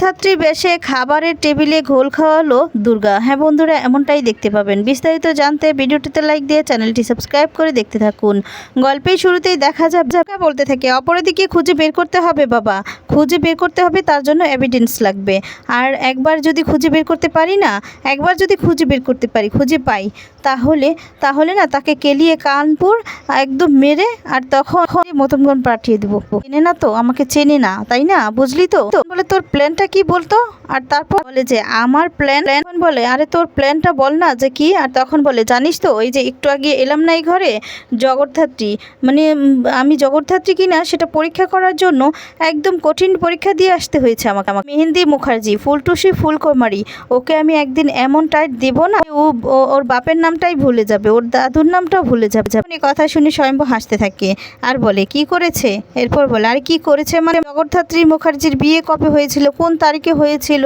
ছাত্রী বেশে খাবারের টেবিলে ঘোল খাওয়ালো দুর্গা। হ্যাঁ বন্ধুরা, এমনটাই দেখতে পাবেন। বিস্তারিত জানতে ভিডিওটিতে লাইক দিয়ে চ্যানেলটি সাবস্ক্রাইব করে দেখতে থাকুন। গল্পের শুরুতেই দেখা যাবে বলতে থাকে অপরাধীকে খুঁজে বের করতে হবে, বাবা। খুঁজে বের করতে হবে, তার জন্য এভিডেন্স লাগবে। আর একবার যদি খুঁজে বের করতে পারি না, একবার যদি খুঁজে বের করতে পারি, খুঁজে পাই, তাহলে তাহলে না, তাকে কেলিয়ে কানপুর একদম মেরে আর তখন মতনগণ পাঠিয়ে দেবো। চেনে না তো, আমাকে চেনে না, তাই না? বুঝলি তো? বলে তোর প্ল্যানটা কি বলতো? আর তারপর বলে যে, আমার প্ল্যান বলে, আরে তোর প্ল্যানটা বল না যে কি? আর তখন বলে, জানিস তো, ওই যে একটু আগে এলাম না এই ঘরে? জগদ্ধাত্রী। মানে আমি জগদ্ধাত্রী কিনা সেটা পরীক্ষা করার জন্য একদম কঠিন পরীক্ষা দিয়ে আসতে হয়েছে আমাকে। আমাকে মেহেন্দি মুখার্জি, ফুলটুসি, ফুলকুমারী। ওকে আমি একদিন এমন টাইট দেব না ও ওর বাপের নামটাই ভুলে যাবে, ওর দাদুর নামটাও ভুলে যাবে। এই কথা শুনে স্বয়ম্ভু হাসতে থাকে। আর বলে, কি করেছে? এরপর বলে, আর কি করেছে মানে জগদ্ধাত্রী মুখার্জির বিয়ে কবে হয়েছিল? কোন তারিখে হয়েছিল।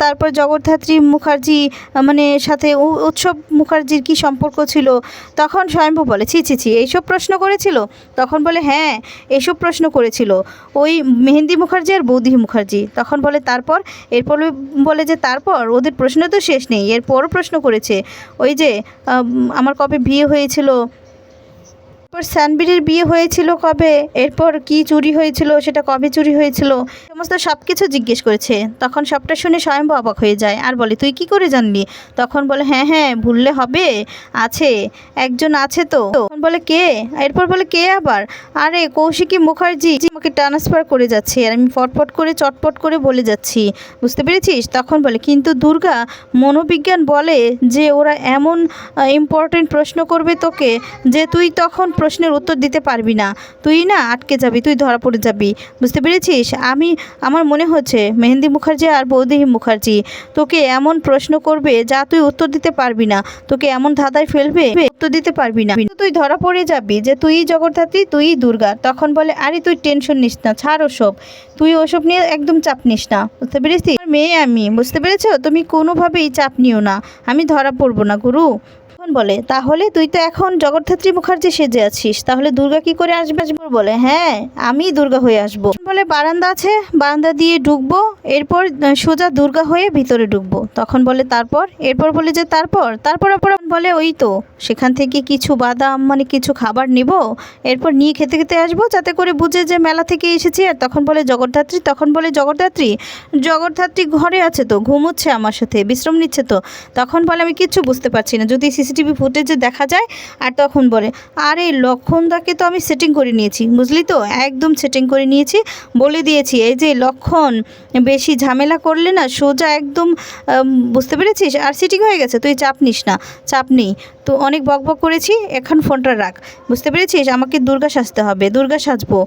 তারপর জগদ্ধাত্রী মুখার্জি মানে সাথে উৎসব মুখার্জির কি সম্পর্ক ছিল? তখন স্বয়ম্ভু বলে, ছি ছি ছি, এইসব প্রশ্ন করেছিল? তখন বলে হ্যাঁ এইসব প্রশ্ন করেছিল। ওই মেহেন্দি মুখার্জি আর বৌদি মুখার্জি। তখন বলে, তারপর? এরপর বলে যে, তারপর? ওদের প্রশ্ন তো শেষ নেই, এরপরও প্রশ্ন করেছে। ওই যে আমার কবে বিয়ে হয়েছিল? এরপর স্যানবিরির বিয়ে হয়েছিল কবে? এরপর কি চুরি হয়েছিল? সেটা কবে চুরি হয়েছিল? সমস্ত সব কিছু জিজ্ঞেস করেছে। তখন সবটা শুনে স্বয়ম্ভু অবাক হয়ে যায়। আর বলে, তুই কি করে জানলি? তখন বলে হ্যাঁ হ্যাঁ ভুললে হবে। আছে। একজন আছে তো। তখন বলে, কে? এরপর বলে, কে আবার? আরে, কৌশিকী মুখার্জি। আমাকে ট্রান্সফার করে যাচ্ছে। আর আমি ফটফট করে, চটপট করে বলে যাচ্ছি। বুঝতে পেরেছিস? তখন বলে, কিন্তু দুর্গা, মনোবিজ্ঞান বলে যে ওরা এমন ইম্পর্টেন্ট প্রশ্ন করবে তোকে যে তুই তখন প্রশ্নের উত্তর দিতে পারবি না। তুই না আটকে যাবি, তুই ধরা পড়ে যাবি। বুঝতে পেরেছিস? আমি, আমার মনে হচ্ছে মেহেন্দি মুখার্জি আর বৌদি মুখার্জি। তোকে এমন প্রশ্ন করবে যা তুই উত্তর দিতে পারবি না। তোকে এমন ধাঁধায় ফেলবে, উত্তর দিতে পারবি না। তুই ধরা পড়ে যাবি যে তুই জগদ্ধাত্রী, তুই দুর্গা। তখন বলে, আরে তুই টেনশন নিস না, ছাড় ওসব। তুই ওসব নিয়ে একদম চাপ নিস না। বুঝতে পেরেছিস? মেয়ে আমি, বুঝতে পেরেছ? তুমি কোনোভাবেই চাপ নিও না। আমি ধরা পড়ব না, গুরু। তখন বলে, তাহলে তুই তো এখন জগদ্ধাত্রী মুখার্জি সেজে আছিস, তাহলে দুর্গা কি করে আসবে? আসবে বলে হ্যাঁ আমি দুর্গা হয়ে আসব। বলে, বারান্দা আছে, বারান্দা দিয়ে ঢুকবো এরপর সোজা দুর্গা হয়ে ভিতরে ঢুকবো তখন বলে, তারপর? এরপর বলে যে, তারপর? তারপর আবার বলে, ওই তো, সেখান থেকে কিছু বাদাম মানে কিছু খাবার নিব, এরপর নিয়ে খেতে খেতে আসব, যাতে করে বুঝে যে মেলা থেকে এসেছি। আর তখন বলে, জগদ্ধাত্রী? তখন বলে, জগদ্ধাত্রী জগদ্ধাত্রী ঘরে আছে তো, ঘুমোচ্ছে আমার সাথে, বিশ্রাম নিচ্ছে তো। তখন বলে, আমি কিচ্ছু বুঝতে পারছি না, যদি সিসিটিভি ফুটেজে দেখা যায় আর তখন বলে, আর আরে লক্ষণদাকে তো আমি সেটিং করে নিয়েছি, বুঝলি তো? একদম সেটিং করে নিয়েছি। বলে দিয়েছি, এই যে লক্ষণ, বেশি ঝামেলা করলে না সোজা একদম বুঝতে পেরেছিস? আর সিটিং হয়ে গেছে, তুই চাপ নিস না, চাপ নেই। তো অনেক বক বক করেছি, এখন ফোনটা রাখ। বুঝতে পেরেছিস? আমাকে দুর্গা সাজতে হবে, দুর্গা সাজবো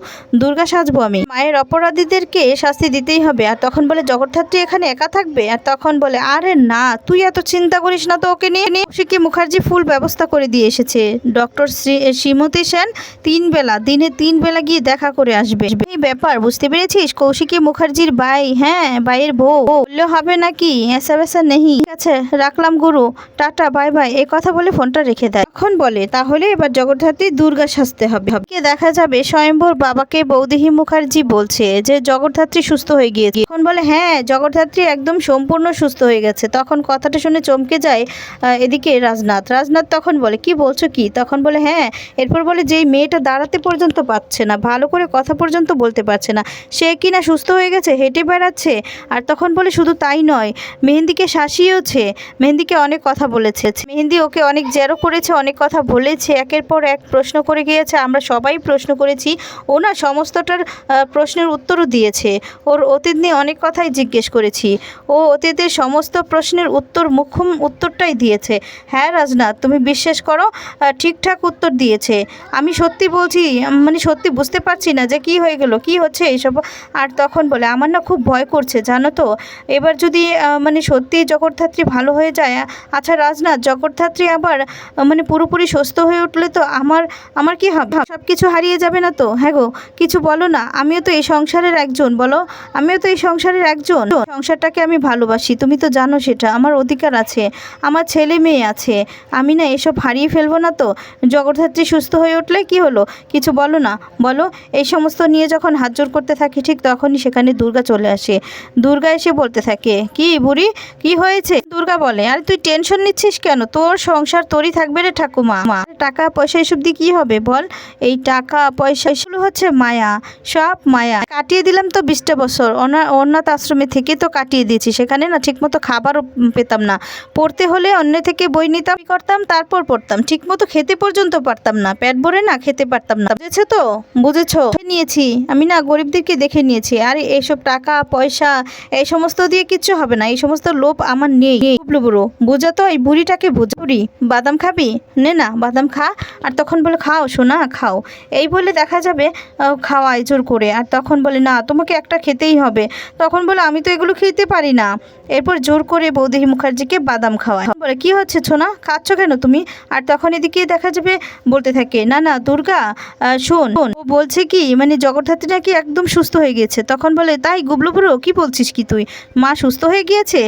দুর্গা সাজবো আমি। মায়ের অপরাধীদেরকে শাস্তি দিতেই হবে, আর তখন বলে জগদ্ধাত্রী এখানে একা থাকবে? আর তখন বলে, আরে না, তুই এত চিন্তা করিস না তো ওকে নিয়ে। নিয়ে কৌশিকী মুখার্জি ফুল ব্যবস্থা করে দিয়ে এসেছে। ডক্টর শ্রী শ্রীমতী সেন তিন বেলা, দিনে তিন বেলা গিয়ে দেখা করে আসবে। এই ব্যাপার, বুঝতে পেরেছিস? কৌশিকী মুখার্জির ভাই হ্যাঁ ভাইয়ের বউ। বললে হবে নাকি? এসা বেসা নেই। ঠিক আছে, রাখলাম গুরু। Tata, bye bye. এই কথা বলে ফোনটা রেখে দেয়। তখন বলে, তাহলে এবার জগদ্ধাত্রী দুর্গা সাজতে হবে। দেখা যাবে স্বয়ম্ভর বাবাকে বৌদিহি মুখার্জি বলছে যে, জগদ্ধাত্রী সুস্থ হয়ে গিয়েছে। তখন বলে হ্যাঁ জগদ্ধাত্রী একদম সম্পূর্ণ সুস্থ হয়ে গেছে। তখন কথাটা শুনে চমকে যায় এদিকে রাজনাথ। রাজনাথ তখন বলে, কি বলছো কি? তখন বলে হ্যাঁ। এরপর বলে, যেই মেয়েটা দাঁড়াতে পর্যন্ত পাচ্ছে না, ভালো করে কথা পর্যন্ত বলতে পারছে না, সে কি না সুস্থ হয়ে গেছে, হেঁটে বেড়াচ্ছে? আর তখন বলে, শুধু তাই নয়, মেহেন্দিকে শাসিয়েওছে, মেহেন্দিকে অনেক কথা বলেছে। মেহেন্দি ওকে অনেক জেরো করেছে, অনেক কথা বলেছে, একের পর এক প্রশ্ন করে গিয়েছে, আমরা সবাই প্রশ্ন করেছি, ও না সমস্তটার প্রশ্নের উত্তরও দিয়েছে। ওর অতীত নিয়ে অনেক কথাই জিজ্ঞেস করেছি। ও অতীতের সমস্ত প্রশ্নের উত্তর, মুখ্যম উত্তরটাই দিয়েছে। হ্যাঁ রাজনাথ তুমি বিশ্বাস করো ঠিকঠাক উত্তর দিয়েছে। আমি সত্যি বলছি মানে সত্যি বুঝতে পারছি না যে কি হয়ে গেল, কি হচ্ছে এইসব। আর তখন বলে, আমার না খুব ভয় করছে, জানো তো? এবার যদি মানে সত্যি জগদ্ধাত্রী ভালো হয়ে যায় আচ্ছা রাজনাথ জগদ্ধাত্রী আবার মানে পুরোপুরি সুস্থ হয়ে উঠলে তো আমার আমার কি হবে? সব কিছু হারিয়ে যাবে না তো? হ্যাঁ গো, কিছু বলো না। আমিও তো এই সংসারের একজন, বলো। আমিও তো এই সংসারের একজন। সংসারটাকে আমি ভালোবাসি, তুমি তো জানো সেটা। আমার অধিকার আছে, আমার ছেলে মেয়ে আছে। আমি না এসব হারিয়ে ফেলব না তো? জগদ্ধাত্রী সুস্থ হয়ে উঠলে কি হলো? কিছু বলো না। বলো, এই সমস্ত নিয়ে যখন হাত জোর করতে থাকি, ঠিক তখনই সেখানে দুর্গা চলে আসে। দুর্গা এসে বলতে থাকে, কি বুড়ি? কি হয়েছে? দুর্গা বলে, আরে তুই টেনশন নিচ্ছিস কেন? তোর সংসার তোরই থাকবে রে ঠাকুমা। টাকা, পয়সা, এসব দিয়ে কি হবে বল? এই টাকা, পয়সা এগুলো হচ্ছে মায়া, সব মায়া। কাটিয়ে দিলাম তো বিশটা বছর, অনা অনাথ আশ্রমে থেকে তো কাটিয়ে দিয়েছি, সেখানে না ঠিকমতো খাবারও পেতাম না। পড়তে হলে অন্য থেকে বই নিতাম করতাম? তারপর পড়তাম। ঠিকমতো খেতে পর্যন্ত পারতাম না, পেট ভরে না খেতে পারতাম না। বুঝেছ তো? বুঝেছ? নিয়েছি। আমি না গরিবদেরকে দেখে নিয়েছি, আর এইসব টাকা, পয়সা, এই সমস্ত দিয়ে কিচ্ছু হবে না, এই সমস্ত লোভ আমার নেই। বুড়ো, বোঝা তো, এই বুড়িটাকে বোঝা। বুড়ি বাদাম খাবি? নে না, বাদাম খা। আর তখন বলে, খাও সোনা, খাও। এই বলে দেখা যাবে খাওয়ায় জোর করে। আর তখন বলে, না, তোমাকে একটা খেতেই হবে। তখন বলে, আমি তো এগুলো খেতে পারি না। এরপর জোর করে বৌদেহী মুখার্জিকে বাদাম খাওয়ায়। বলে, কি হচ্ছে সোনা? খাচ্ছ কেন তুমি? আর তখন এদিকে দেখা যাবে, বলতে থাকে, না না, দুর্গা শোন। ও বলছে কি মানে জগদ্ধাত্রী নাকি একদম সুস্থ হয়ে গিয়েছে তখন বলে, তাই গুবলু বুড়ো, কি বলছিস কি তুই? মা সুস্থ হয়ে গিয়েছে?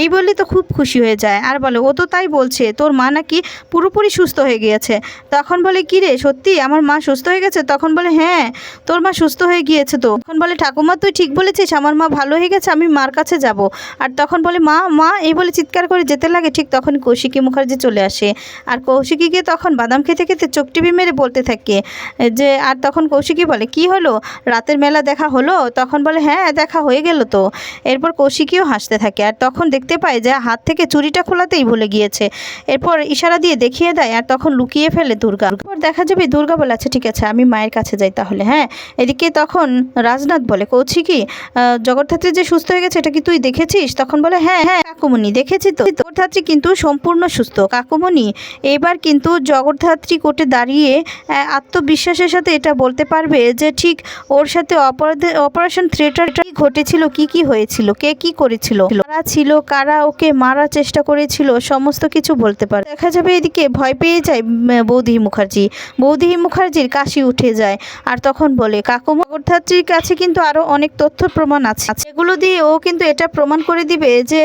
এই বললে তো খুব খুশি হয়ে যায়। আর বলে, ও তো তাই বলছে, তোর মা নাকি পুরোপুরি সুস্থ হয়ে গিয়েছে। তখন বলে, কি রে, সত্যি? আমার মা সুস্থ হয়ে গেছে? তখন বলে হ্যাঁ তোর মা সুস্থ হয়ে গিয়েছে তো। তখন বলে, ঠাকুমা, তুই ঠিক বলেছিস, আমার মা ভালো হয়ে গেছে, আমি মার কাছে যাব। আর তখন বলে, মা মা, এই বলে চিৎকার করে যেতে লাগে, ঠিক তখন কৌশিকী মুখার্জি চলে আসে। আর কৌশিকীকে তখন বাদাম খেতে খেতে চোখ টিপি মেরে বলতে থাকে যে, আর তখন কৌশিকী বলে, কি হলো? রাতের মেলা দেখা হলো? তখন বলে হ্যাঁ দেখা হয়ে গেল তো। এরপর কৌশিকীও হাসতে থাকে। আর তখন দেখতে পায় যে, হাত থেকে চুরিটা খোলাতেই ভুলে গিয়েছে। এরপর ইশারা দিয়ে দেখিয়ে দেয় আর তখন লুকিয়ে ফেলে দুর্গা। এরপর দেখা যাবে দুর্গা বলে আচ্ছা ঠিক আছে আমি মায়ের কাছে যাই তাহলে। হ্যাঁ এদিকে তখন রাজনাথ বলে কৌশিকী আহ, জগদ্ধাত্রী যে সুস্থ হয়ে গেছে এটা কি তুই দেখেছিস? তখন বলে হ্যাঁ হ্যাঁ কাকুমণি দেখেছি তো। জগদ্ধাত্রী কিন্তু সম্পূর্ণ সুস্থ। কাকুমণি এবার কিন্তু জগদ্ধাত্রী কোর্টে দাঁড়িয়ে আত্মবিশ্বাসের সাথে এটা বলতে পারবে যে ঠিক ওর সাথে অপারেশন থিয়েটার কি ঘটেছিল কি কি হয়েছিল কে কি করেছিল? কারা ছিল কারা ওকে মারার চেষ্টা করেছিল সমস্ত কিছু বলতে পারে দেখা এদিকে ভয় পেয়ে যায় বৌদি মুখার্জি। বৌদি মুখার্জির কাশি উঠে যায় আর তখন বলে, কাকু জগদ্ধাত্রীর কাছে কিন্তু আরও অনেক তথ্য প্রমাণ আছে। সেগুলো দিয়ে ও কিন্তু এটা প্রমাণ করে দিবে যে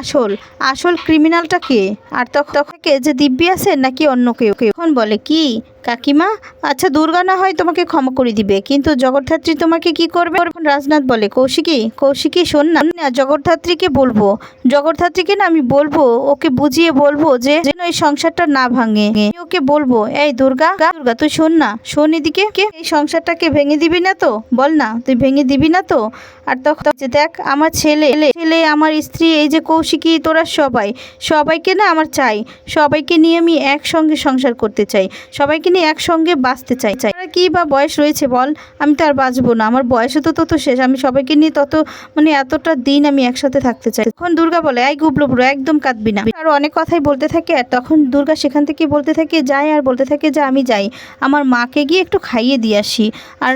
আসল আসল ক্রিমিনালটা কে? আর তখন তখন যে দিব্যি আছে নাকি অন্য কেউ? কেউ তখন বলে, কি? কাকিমা? আচ্ছা দুর্গা না হয় তোমাকে ক্ষমা করে দিবে। কিন্তু জগদ্ধাত্রী তোমাকে কি করবে? রাজনাথ বলে, কৌশিকী কৌশিকী, শোন না। জগদ্ধাত্রীকে বলব। জগদ্ধাত্রীকে না আমি বলব, ওকে বুঝিয়ে বলব যে যেন এই সংসারটা না ভাঙে। ওকে বলব, এই দুর্গা দুর্গা, তুই শোন না। শোন এদিকে এই সংসারটাকে ভেঙে দিবি না তো? বল না, তুই ভেঙে দিবি না তো? আর তখন যে দেখ, আমার ছেলে ছেলে, আমার স্ত্রী, এই যে কৌশিকী, তোরা সবাই, সবাইকে না আমার চাই। সবাইকে নিয়ে আমি একসঙ্গে সংসার করতে চাই। সবাইকে নিয়ে একসঙ্গে বাঁচতে চাই। চাই কি বা বয়স রয়েছে বল? আমি তো আর বাঁচবো না। আমার বয়সও তো তত শেষ। আমি সবাইকে নিয়ে তত মানে এতটা দিন আমি একসাথে থাকতে চাই। তখন দুর্গা বলে, এই বুড়ো, একদম কাঁদবি না। আর অনেক কথাই বলতে থাকে আর তখন দুর্গা সেখান থেকে বলতে থাকে, যাই আর বলতে থাকে যে আমি যাই। আমার মাকে গিয়ে একটু খাইয়ে দিয়ে আসি। আর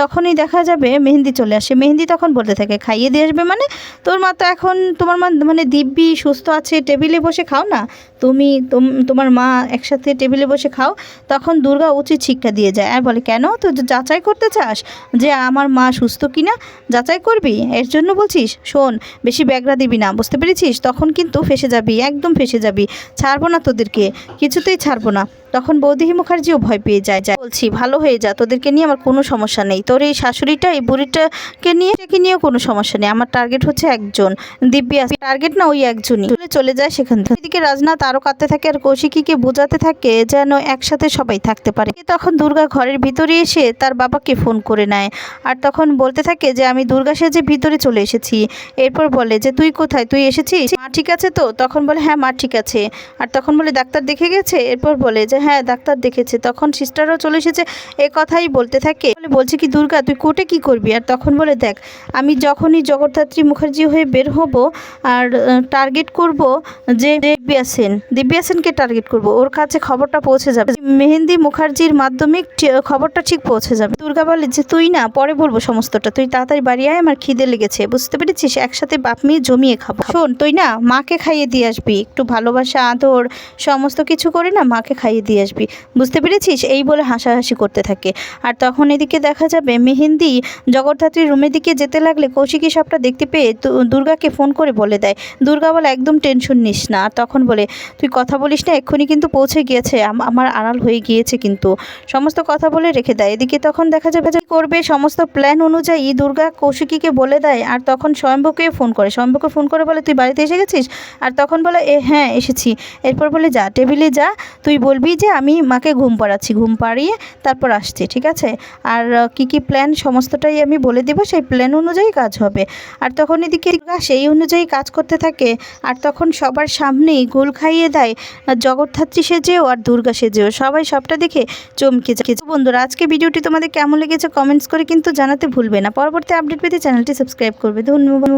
তখনই দেখা যাবে মেহেন্দি চলে আসে। মেহেন্দি তখন বলতে থাকে, খাইয়ে দিয়ে আসবে মানে? তোর মা তো এখন, তোমার মা মানে দিব্যি, সুস্থ আছে, টেবিলে বসে খাও না? তুমি তোম- তোমার মা একসাথে টেবিলে বসে খাও, তখন দুর্গা উচিত শিক্ষা দিয়ে যায়। আর বলে, কেন? তো যাচাই করতে চাস যে আমার মা সুস্থ কিনা? যাচাই করবি? এর জন্য বলছিস, শোন, বেশি ব্যাগরা দিবি না, বুঝতে পেরেছিস? তখন কিন্তু ফেসে যাবি, একদম ফেসে যাবি। ছাড়বো না তোদেরকে, কিছুতেই ছাড়বো না। তখন বৌদিহি মুখার্জিও ভয় পেয়ে যায় যায়। বলছি, ভালো হয়ে যা, তোদেরকে নিয়ে আমার কোনো সমস্যা নেই। তোর এই শাশুড়িটা, এই বুড়িটাকে নিয়ে একে নিয়েও কোনো সমস্যা নেই। আমার টার্গেট হচ্ছে একজন, দিব্যা টার্গেট না ওই একজনই। চলে চলে যায় সেখান থেকে। এদিকে রাজনাথ আরও কাঁদতে থাকে আর কৌশিকীকে বোঝাতে থাকে যেন একসাথে সবাই থাকতে পারে। তখন দুর্গা ঘরের ভিতরে এসে তার বাবাকে ফোন করে নেয় আর তখন বলতে থাকে যে, আমি দুর্গা সেজে ভিতরে চলে এসেছি। এরপর বলে যে, তুই কোথায়? তুই এসেছিস? মা ঠিক আছে তো? তখন বলে হ্যাঁ মা ঠিক আছে। আর তখন বলে, ডাক্তার দেখে গেছে? এরপর বলে যে হ্যাঁ ডাক্তার দেখেছে। তখন সিস্টারও চলে এসেছে, এ কথাই বলতে থাকে। বলে বলছে কি, দুর্গা, তুই কোর্টে কি করবি? আর তখন বলে, দেখ, আমি যখনই জগদ্ধাত্রী মুখার্জি হয়ে বের হব আর টার্গেট করব যে দিব্যা সেন। দিব্যা সেনকে টার্গেট করব। ওর কাছে খবরটা পৌঁছে যাবে। মেহেন্দি মুখার্জির মাধ্যমে খবরটা ঠিক পৌঁছে যাবে। দুর্গা বলে, যে তুই না, পরে বলব সমস্তটা। তুই তাড়াতাড়ি বাড়ি আয়, আমার খিদে লেগেছে। বুঝতে পেরেছিস? একসাথে বাপ মেয়ে জমিয়ে খাব। শোন, তুই না, মাকে খাইয়ে দিয়ে আসবি। একটু ভালোবাসা, আদর, সমস্ত কিছু করে না, মাকে খাইয়ে দিয়ে দিয়ে আসবি। বুঝতে পেরেছিস? এই বলে হাসাহাসি করতে থাকে। আর তখন এদিকে দেখা যাবে মেহেন্দি জগদ্ধাত্রীর রুমের দিকে যেতে লাগলে কৌশিকী সবটা দেখতে পেয়ে দুর্গাকে ফোন করে বলে দেয়, দুর্গা বলে একদম টেনশন নিস না। আর তখন বলে, তুই কথা বলিস না, এক্ষুনি কিন্তু পৌঁছে গিয়েছে, আম- আমার আড়াল হয়ে গিয়েছে কিন্তু। সমস্ত কথা বলে রেখে দেয়। এদিকে তখন দেখা যাবে যে করবে, সমস্ত প্ল্যান অনুযায়ী দুর্গা কৌশিকীকে বলে দেয়, আর তখন স্বয়ম্ভুকে ফোন করে। স্বয়ম্ভুকে ফোন করে বলে, তুই বাড়িতে এসে গেছিস? আর তখন বলে, এ হ্যাঁ এসেছি। এরপর বলে, যা, টেবিলে যা, তুই বলবি যে আমি মাকে ঘুম পাড়াচ্ছি, ঘুম পাড়িয়ে তারপর আসছি, ঠিক আছে? আর কি কি প্ল্যান সমস্তটাই আমি বলে দেবো, সেই প্ল্যান অনুযায়ী কাজ হবে। আর তখন এদিকে সেই অনুযায়ী কাজ করতে থাকে, আর তখন সবার সামনেই গোল খাইয়ে দেয় জগদ্ধাত্রী সেজেও আর দুর্গা সেজেও সবাই সবটা দেখে চমকে যায়। বন্ধুরা, আজকে ভিডিওটি তোমাদের কেমন লেগেছে কমেন্টস করে কিন্তু জানাতে ভুলবে না। পরবর্তী আপডেট পেতে চ্যানেলটি সাবস্ক্রাইব করবে। ধন্যবাদ।